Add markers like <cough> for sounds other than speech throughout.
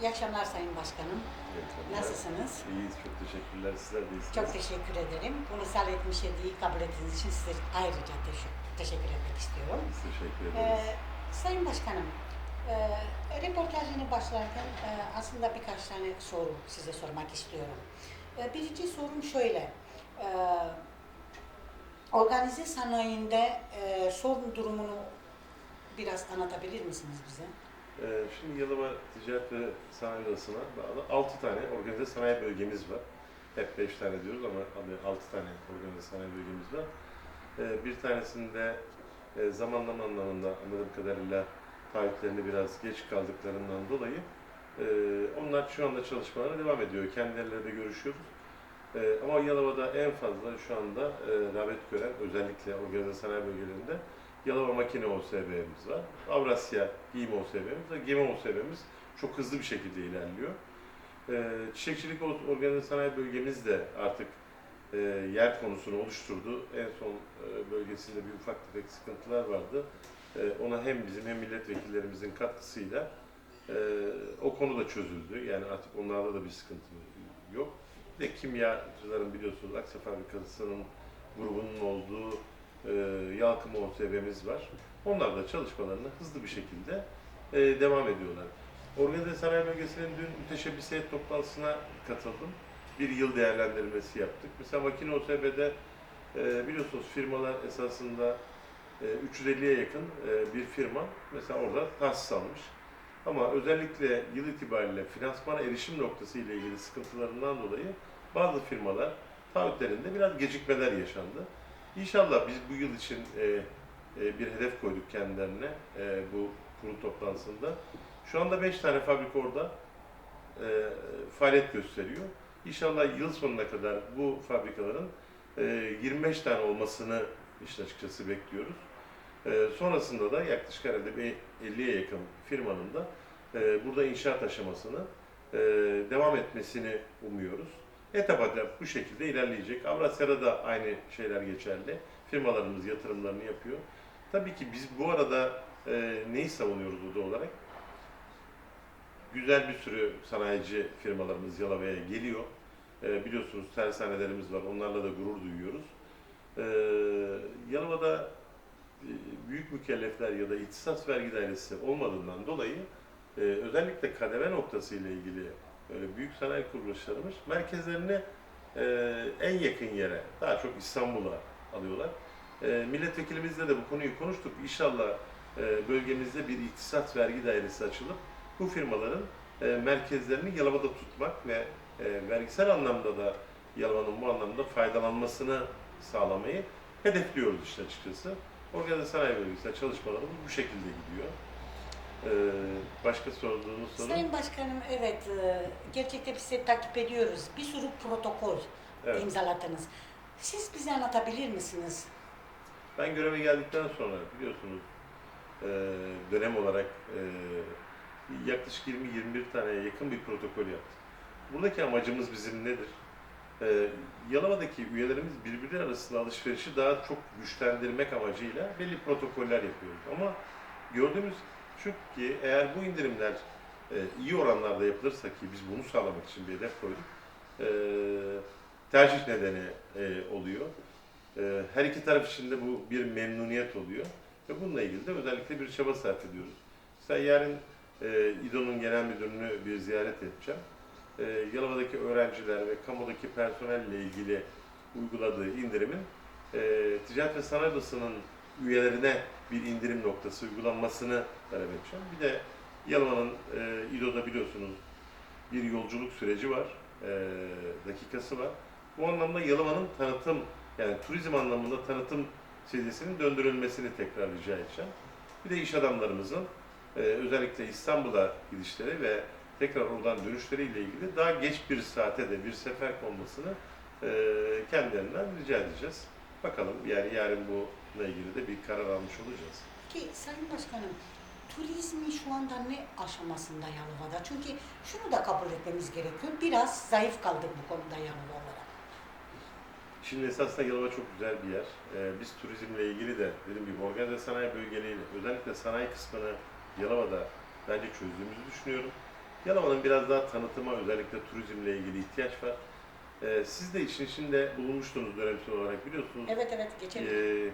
İyi akşamlar Sayın Başkanım. Evet, Nasılsınız? İyiyiz, çok teşekkürler. Sizler de iyisiniz. Çok teşekkür ederim. Bunu Salih 77'yi kabul ettiğiniz için size ayrıca teşekkür, etmek istiyorum. Biz teşekkür Ee, ederiz. Sayın Başkanım, e, reportajını başlarken e, aslında birkaç tane soru size sormak istiyorum. E, birinci sorum şöyle. E, organize sanayinde e, sorun durumunu biraz anlatabilir misiniz bize? Ee, şimdi Yalova Ticaret ve Sanayi Odası'na bağlı 6 tane organize sanayi bölgemiz var. Hep 5 tane diyoruz ama abi 6 tane organize sanayi bölgemiz var. Ee, bir tanesinde e, zamanlama anlamında anladığım kadarıyla taahhütlerini biraz geç kaldıklarından dolayı e, onlar şu anda çalışmalarına devam ediyor. Kendileriyle de görüşüyoruz. E, ama Yalova'da en fazla şu anda rağbet gören özellikle organize sanayi bölgelerinde Yalova Makine OSB'miz var. Avrasya Giyim OSB'miz ve Gemi OSB'miz çok hızlı bir şekilde ilerliyor. E, çiçekçilik organize sanayi bölgemiz de artık e, yer konusunu oluşturdu. En son e, bölgesinde bir ufak tefek sıkıntılar vardı. E, ona hem bizim hem milletvekillerimizin katkısıyla o konu da çözüldü. Yani artık onlarda da bir sıkıntı yok. Bir de kimyacıların biliyorsunuz Aksa Fabrikası'nın grubunun olduğu e, Yalkım var. Onlar da çalışmalarını hızlı bir şekilde e, devam ediyorlar. Organize Sanayi Bölgesi'nin dün müteşebbis toplantısına katıldım. Bir yıl değerlendirmesi yaptık. Mesela Makine OSB'de e, biliyorsunuz firmalar esasında e, 350'ye yakın e, bir firma mesela orada tahsis almış. Ama özellikle yıl itibariyle finansmana erişim noktası ile ilgili sıkıntılarından dolayı bazı firmalar taahhütlerinde biraz gecikmeler yaşandı. İnşallah biz bu yıl için e, e, bir hedef koyduk kendilerine e, bu kurul toplantısında. Şu anda 5 tane fabrika orada e, faaliyet gösteriyor. İnşallah yıl sonuna kadar bu fabrikaların e, 25 tane olmasını işte açıkçası bekliyoruz. E, sonrasında da yaklaşık herhalde bir 50'ye yakın firmanın da e, burada inşaat aşamasını e, devam etmesini umuyoruz. Etap etap bu şekilde ilerleyecek. Avrasya'da da aynı şeyler geçerli. Firmalarımız yatırımlarını yapıyor. Tabii ki biz bu arada e, neyi savunuyoruz burada olarak? Güzel bir sürü sanayici firmalarımız Yalova'ya geliyor. E, biliyorsunuz tersanelerimiz var. Onlarla da gurur duyuyoruz. E, Yalova'da e, büyük mükellefler ya da ihtisas vergi dairesi olmadığından dolayı e, özellikle kademe noktası ile ilgili böyle büyük sanayi kuruluşlarımız merkezlerini e, en yakın yere, daha çok İstanbul'a alıyorlar. E, milletvekilimizle de bu konuyu konuştuk. İnşallah e, bölgemizde bir ihtisas vergi dairesi açılıp bu firmaların e, merkezlerini Yalova'da tutmak ve e, vergisel anlamda da Yalova'nın bu anlamda faydalanmasını sağlamayı hedefliyoruz işte açıkçası. Organize sanayi bölgesinde çalışmalarımız bu şekilde gidiyor. Ee, başka sorduğunuz soru? Sayın Başkanım evet e, gerçekten biz sizi takip ediyoruz. Bir sürü protokol Evet. imzaladınız. Siz bize anlatabilir misiniz? Ben göreve geldikten sonra biliyorsunuz e, dönem olarak e, yaklaşık 20-21 taneye yakın bir protokol yaptık. Buradaki amacımız bizim nedir? E, Yalova'daki üyelerimiz birbirleri arasında alışverişi daha çok güçlendirmek amacıyla belli protokoller yapıyoruz. Ama gördüğümüz ki eğer bu indirimler e, iyi oranlarda yapılırsa ki biz bunu sağlamak için bir hedef koyduk, e, tercih nedeni e, oluyor. Ee, Her iki taraf için de bu bir memnuniyet oluyor. Ve bununla ilgili de özellikle bir çaba sarf ediyoruz. Mesela yarın e, İDO'nun genel müdürünü bir ziyaret edeceğim. E, Yalova'daki öğrenciler ve kamudaki personelle ilgili uyguladığı indirimin e, Ticaret ve Sanayi Odası'nın üyelerine bir indirim noktası uygulanmasını talep edeceğim. Bir de Yalova'nın e, İDO'da biliyorsunuz bir yolculuk süreci var, e, dakikası var. Bu anlamda Yalova'nın tanıtım yani turizm anlamında tanıtım seviyesinin döndürülmesini tekrar rica edeceğim. Bir de iş adamlarımızın e, özellikle İstanbul'a gidişleri ve tekrar oradan dönüşleriyle ilgili daha geç bir saate de bir sefer konmasını e, kendilerinden rica edeceğiz. Bakalım yani yarın bununla ilgili de bir karar almış olacağız. Ki Sayın Başkanım turizmi şu anda ne aşamasında Yalova'da? Çünkü şunu da kabul etmemiz gerekiyor. Biraz zayıf kaldık bu konuda Yalova olarak. Şimdi esasında Yalova çok güzel bir yer. Ee, biz turizmle ilgili de dediğim gibi organize sanayi bölgeleriyle özellikle sanayi kısmını Yalova'da bence çözdüğümüzü düşünüyorum. Yalova'nın biraz daha tanıtıma özellikle turizmle ilgili ihtiyaç var. Ee, siz de işin içinde bulunmuştunuz dönemsel olarak biliyorsunuz. Evet evet geçelim. Ee,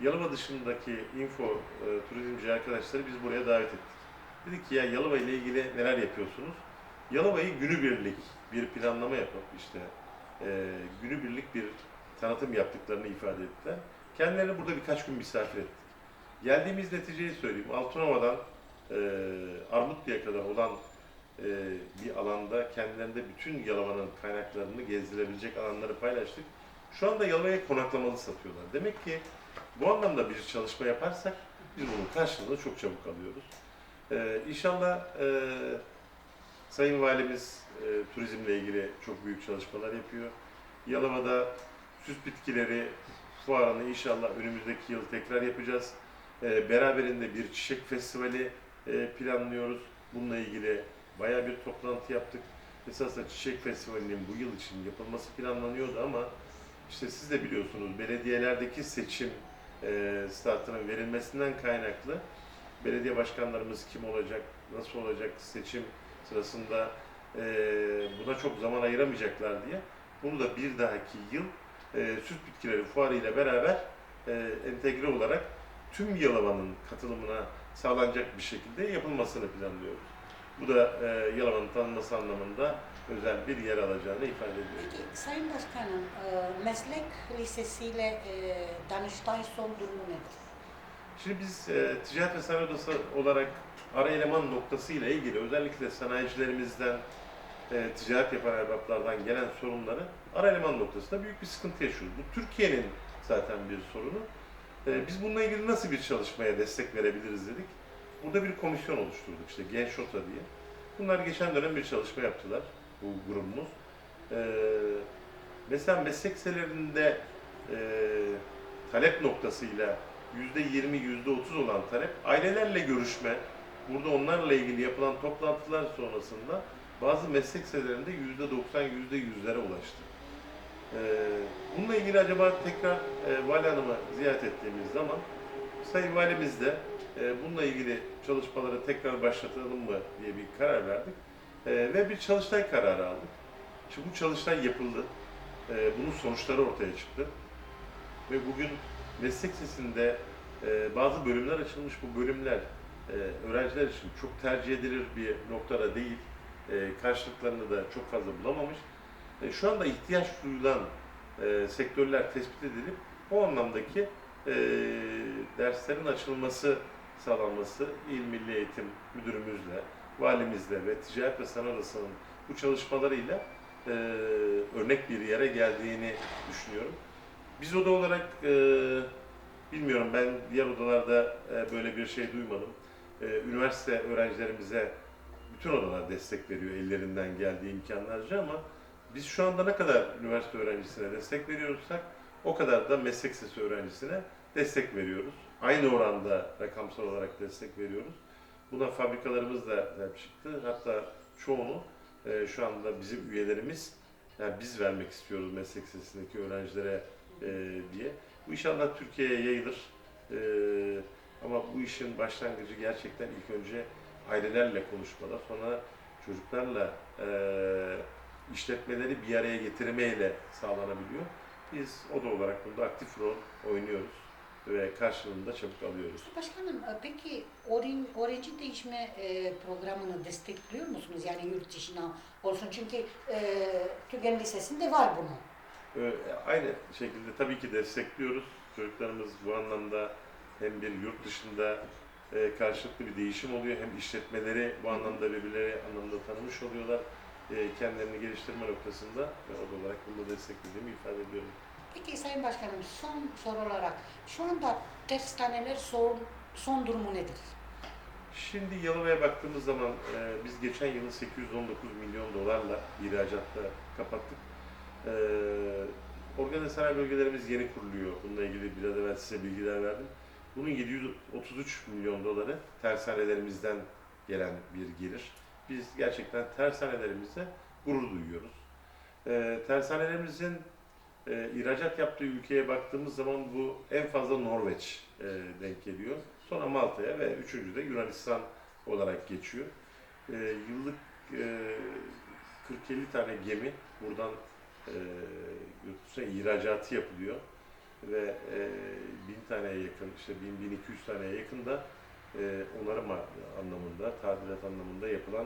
Yalova dışındaki info e, turizmci arkadaşları biz buraya davet ettik. Dedik ki ya Yalova ile ilgili neler yapıyorsunuz? Yalova'yı günübirlik bir planlama yapıp işte e, günübirlik bir tanıtım yaptıklarını ifade ettiler. Kendilerini burada birkaç gün misafir ettik. Geldiğimiz neticeyi söyleyeyim. Altınova'dan e, Armutlu'ya kadar olan e, bir alanda kendilerinde bütün Yalova'nın kaynaklarını gezdirebilecek alanları paylaştık. Şu anda Yalova'ya konaklamalı satıyorlar. Demek ki bu anlamda bir çalışma yaparsak biz bunun karşılığını çok çabuk alıyoruz. Ee, inşallah e, Sayın Valimiz e, turizmle ilgili çok büyük çalışmalar yapıyor. Yalova'da süs bitkileri fuarını inşallah önümüzdeki yıl tekrar yapacağız. Ee, beraberinde bir çiçek festivali e, planlıyoruz. Bununla ilgili bayağı bir toplantı yaptık. Esasında çiçek festivalinin bu yıl için yapılması planlanıyordu ama işte siz de biliyorsunuz belediyelerdeki seçim e, startının verilmesinden kaynaklı belediye başkanlarımız kim olacak, nasıl olacak seçim sırasında e, buna çok zaman ayıramayacaklar diye bunu da bir dahaki yıl e, süs bitkileri fuarı ile beraber e, entegre olarak tüm Yalova'nın katılımına sağlanacak bir şekilde yapılmasını planlıyoruz. Bu da e, Yalova'nın tanınması anlamında özel bir yer alacağını ifade ediyor. Peki Sayın Başkanım, e, meslek lisesiyle e, Danıştay son durumu nedir? Şimdi biz e, Ticaret ve Sanayi Odası olarak ara eleman noktası ile ilgili özellikle sanayicilerimizden, e, ticaret yapan erbaplardan gelen sorunları ara eleman noktasında büyük bir sıkıntı yaşıyoruz. Bu Türkiye'nin zaten bir sorunu. E, biz bununla ilgili nasıl bir çalışmaya destek verebiliriz dedik. Burada bir komisyon oluşturduk işte Gençota diye. Bunlar geçen dönem bir çalışma yaptılar bu grubumuz. E, mesela meslek liselerinde e, talep noktasıyla %20, %30 olan talep, ailelerle görüşme, burada onlarla ilgili yapılan toplantılar sonrasında bazı meslek liselerinde %90, %100'lere ulaştı. Ee, bununla ilgili acaba tekrar e, Vali Hanım'ı ziyaret ettiğimiz zaman Sayın Valimiz de e, bununla ilgili çalışmaları tekrar başlatalım mı diye bir karar verdik. E, ve bir çalıştay kararı aldık. Şimdi bu çalıştay yapıldı. E, bunun sonuçları ortaya çıktı. Ve bugün meslek lisesinde e, bazı bölümler açılmış. Bu bölümler e, öğrenciler için çok tercih edilir bir noktada değil. E, karşılıklarını da çok fazla bulamamış. E, şu anda ihtiyaç duyulan e, sektörler tespit edilip o anlamdaki e, derslerin açılması sağlanması İl Milli Eğitim Müdürümüzle, valimizle ve Ticaret ve Sanayi Odası'nın bu çalışmalarıyla e, örnek bir yere geldiğini düşünüyorum. Biz oda olarak e, bilmiyorum ben diğer odalarda e, böyle bir şey duymadım. E, üniversite öğrencilerimize bütün odalar destek veriyor ellerinden geldiği imkanlarca ama biz şu anda ne kadar üniversite öğrencisine destek veriyorsak o kadar da meslek lisesi öğrencisine destek veriyoruz. Aynı oranda rakamsal olarak destek veriyoruz. Buna fabrikalarımız da çıktı. Hatta çoğunu e, şu anda bizim üyelerimiz yani biz vermek istiyoruz meslek lisesindeki öğrencilere e, diye. Bu inşallah Türkiye'ye yayılır. E, ama bu işin başlangıcı gerçekten ilk önce ailelerle konuşmalar, sonra çocuklarla e, işletmeleri bir araya getirmeyle sağlanabiliyor. Biz oda olarak bunda aktif rol oynuyoruz ve karşılığında çabuk alıyoruz. Başkanım e, peki öğrenci değişme e, programını destekliyor musunuz? Yani yurt dışına olsun çünkü e, Tügen Lisesi'nde var bunu. Ee, Aynı şekilde tabii ki destekliyoruz. Çocuklarımız bu anlamda hem bir yurt dışında e, karşılıklı bir değişim oluyor hem işletmeleri bu anlamda birbirleri anlamda tanımış oluyorlar. E, kendilerini geliştirme noktasında ve olarak bunu desteklediğimi ifade ediyorum. Peki Sayın Başkanım son soru olarak şu anda terstaneler son, son durumu nedir? Şimdi Yalova'ya baktığımız zaman e, biz geçen yılı 819 milyon dolarla ihracatta kapattık. E, organize sanayi bölgelerimiz yeni kuruluyor. Bununla ilgili biraz evvel size bilgiler verdim. Bunun 733 milyon doları tersanelerimizden gelen bir gelir. Biz gerçekten tersanelerimizle gurur duyuyoruz. E, tersanelerimizin e, ihracat yaptığı ülkeye baktığımız zaman bu en fazla Norveç e, denk geliyor. Sonra Malta'ya ve üçüncü de Yunanistan olarak geçiyor. E, yıllık e, 40-50 tane gemi buradan e, yurt ihracatı yapılıyor ve e, 1000 taneye yakın, işte 1000-1200 taneye yakın da e, onarım anlamında, tadilat anlamında yapılan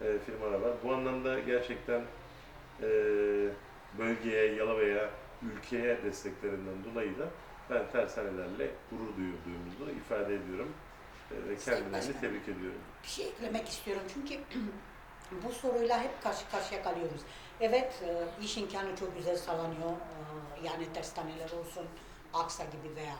e, firmalar var. Bu anlamda gerçekten e, bölgeye, Yalova'ya, ülkeye desteklerinden dolayı da ben tersanelerle gurur duyduğumuzu ifade ediyorum e, ve kendilerini tebrik ediyorum. Bir şey eklemek istiyorum çünkü <clears throat> bu soruyla hep karşı karşıya kalıyoruz. Evet, e, iş imkanı çok güzel sağlanıyor. E, Yani terstaneler olsun, Aksa gibi veya